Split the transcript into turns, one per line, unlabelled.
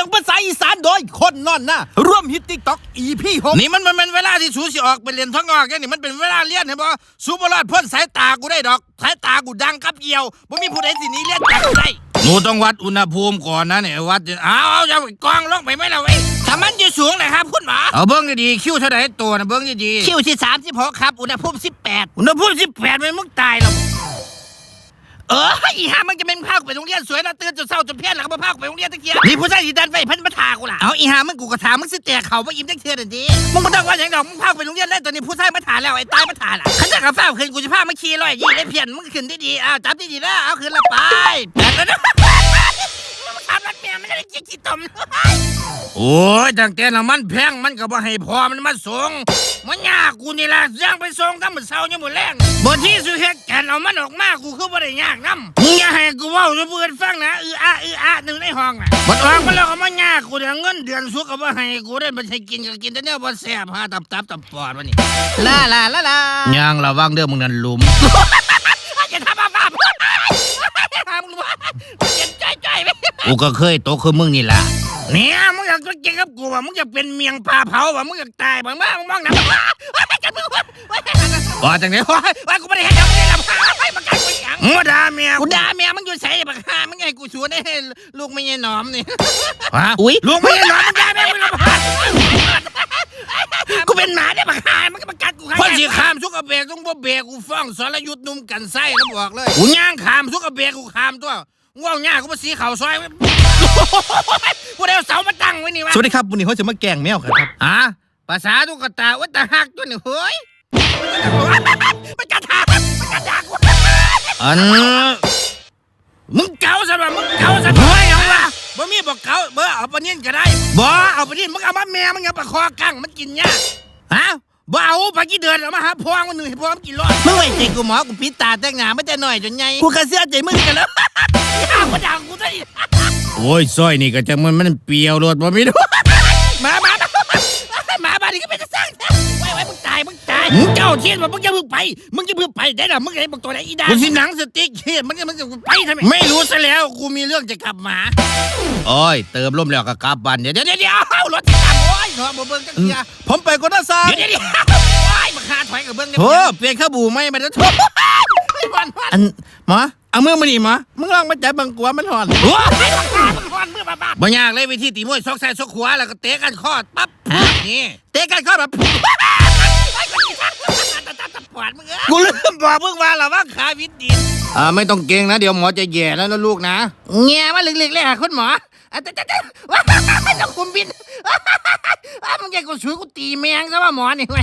ยงภาษาอีสานโดยคนนอนหน้าร่วมฮิตติ๊กต็อก EP หก
นี่มันมันเป็นเวลาที่สูสิออกไปเรียนท้องออกแค่นี่มันเป็นเวลาเรียนเห็นบ่สูบรอดพ้นสายตากูได้ดอกสายตากูดังกับเหี่ยวบ่มีผู้ใดสิหนี้เรียนจากกูได้หนูต้องวัดอุณหภูมิก่อนนะเนี่ยวัดเอาเอาจะกองลงไปไหมล่ะเว้ยถ้ามันอยู่สูงนะครับคุณหมอเอาเบิ้งดีๆคิ้วเท่าไหร่ตัวนะเบิ้งดีๆ
คิวที่สามสิบหกครับอุณหภูมิสิบแปด
อุณหภูมิสิบแปดมันมึงตายแล้ว เอออีหามันจะเป็นภาคไปโรงเรียนสวยแล้วตื่นจนเศร้าจนเพี้ยนแล้วก็มาภาคไปโรงเรียนตะเกียบนี่ผู้ชายอีดันไปพันมาถากูล่ะเอาอีหามึงกูก็ถามมึงสิแตกเขาว่าอิ่มจังเทือเดี๋ยวนี้มึงไม่ต้องว่าอย่างดอกมึงภาคไปโรงเรียนได้ตอนนี้ผู้ชายมาถาแล้วไอ้ตายมาถาล่ะขันจะกับฟ้าขึ้นกูจะพามาขี่ร้อยยี่ได้เพี้ยนมึงขึ้นดีดีๆอ้าวจับดีๆนะเอาขึ้นละไปแปดแล้วนะ รักเมียมันได้ขี้ขี้ตมโอ้ยตั้งแต่น้ำมันแพงมันก็บ่ให้พอมันมาส่งมันยากกูนี่ล่ะย่างไปส่งตั้งมื้อเช้ายังบ่แรงบ่ที่สุเฮ็ดกันเอามันออกมากูคือบ่ได้ยากนํมึงอย่าให้กูเว้าให้เพื่อนฟังนะอืออาอืออาหนึ่งในห้องน่ะบ่ออกมาแล้วก็มายากกูเดี๋ยวเงินเดือนสุกก็บ่ให้กูได้บ่ใช่กินก็กินแต่แนวบ่แซ่บหาตับตับตับปอดวันนี้
ลาลาลาลา
ย่างระวังเด้อมึงนั่นหลุม กูก็เคยโตคือมึงนี่ล่ะเนี่ยมึงอยากจะเก่งกับกูว่ะมึงอยากเป็นเมียงปลาเผาว่ะมึงอยากตายบ้างบ้างมึงมองหนะจับมึงว่าว่าจังไหนว่าว่ากูไม่ได้เห็นมึงเลยล่ะไปประกันกูยังมึงด่าเมียกูด่าเมียมึงอยู่ใส่บักฮามึงไงกูชวนให้ลูกไม่ยันหนอมนี่ฮะ
อุ้ย
ลูกไม่ยันหนอมมึงด่าแม่มึงละพากูเป็นหมาได้บักฮามันก็ประกันกูคนสิข้ามสุกเบรกต้องบ่เบรกกูฟ้องสรยุทธ์นุ่มกันไส้แล้วบอกเลยกูย่างข้ามสุกเบรกกูข้ามตัว ง่วงย่ากูมาสีเข่าซอยกูได้เอาเสามาตั้งไว้นี่วะ
สวัสดีครับวันนี้เขาจะมาแกล้งแมวกันครับ
ฮะภาษาตุ๊กตาวัตหักตัวนี่เฮ้ยมันกัดหักมันกัดหักอันมึงเก่าซะว่ะมึงเก่าซะเฮ้ยเอาวะบ่มีบอกเก่าเบ่เอาปะนิ่นก็ได้บ่เอาปะนิ่นมึงเอามาแม่มึงเอาปะคอกั้งมันกินยากฮะบ่เอาปะกี่เดือนเอามาหาพวงมันหนึ่งให้พวงมันกินรอด
มึงไว้ใจกูหมอกูปิดตาแต่งหน้าไม่แต่หน่อยจนไงกูกระเสื้อใจมึงกันแล้ว
อ้าวมันด่ากูซะอีกโอ้ยซอยนี่ก็จะมันมันเปรียวรถบ่มีดูมามามามาบ้านนี่ก็เป็นจะสร้างไว้ไว้มึงตายมึงตายมึงเจ้าเทียนว่ามึงจะมึงไป มึงจะมึงไปได้หรอมึงไอ้บอกตัวไหนอีดากูสิหนังสติ๊กเทียนมึงจะมึงจะไปทำไมไม่รู้ซะแล้วกูมีเรื่องจะกลับมาโอ้ยเติมลมแล้วก็กลับบ้านเดี๋ยวเดี๋ยวเดี๋ยวรถจะกลับโอ้ยหนอบ่เบิ่งจังเสีย
ผมไปก็น่าซา
เดี๋ยวเดี๋ยวเดี๋ยวโอ้ยมาคาถอยกับเบิ่งเนี่ย
โอ้
เปลี่ยนข้าวบูไม่มาจะทุบไม่วันวัน
อันหมอ
เอามือมานี่หมา
มึงลองมาจับบังกัวมันหอน
โอ้ยมันหอนมือบ้าๆบ่ยากเลยวิธีตีมวยซอกซ้ายซอกขวาแล้วก็เตะกันคอดปั๊บนี่เตะกันคอดแบบปวดมึงเอ้ยกูลืมบอกมึงว่าระวังขาวิดดินอ่าไม่ต้องเก่งนะ เดี๋ยวหมอจะแย่แล้วนะลูกนะแง่มาลึกๆเลยค่ะคุณหมออะแต่แต่ว้าจะคุมบินอะมึงแกกูช่วยกูตีแมงซะว่าหมอนี่เว้ย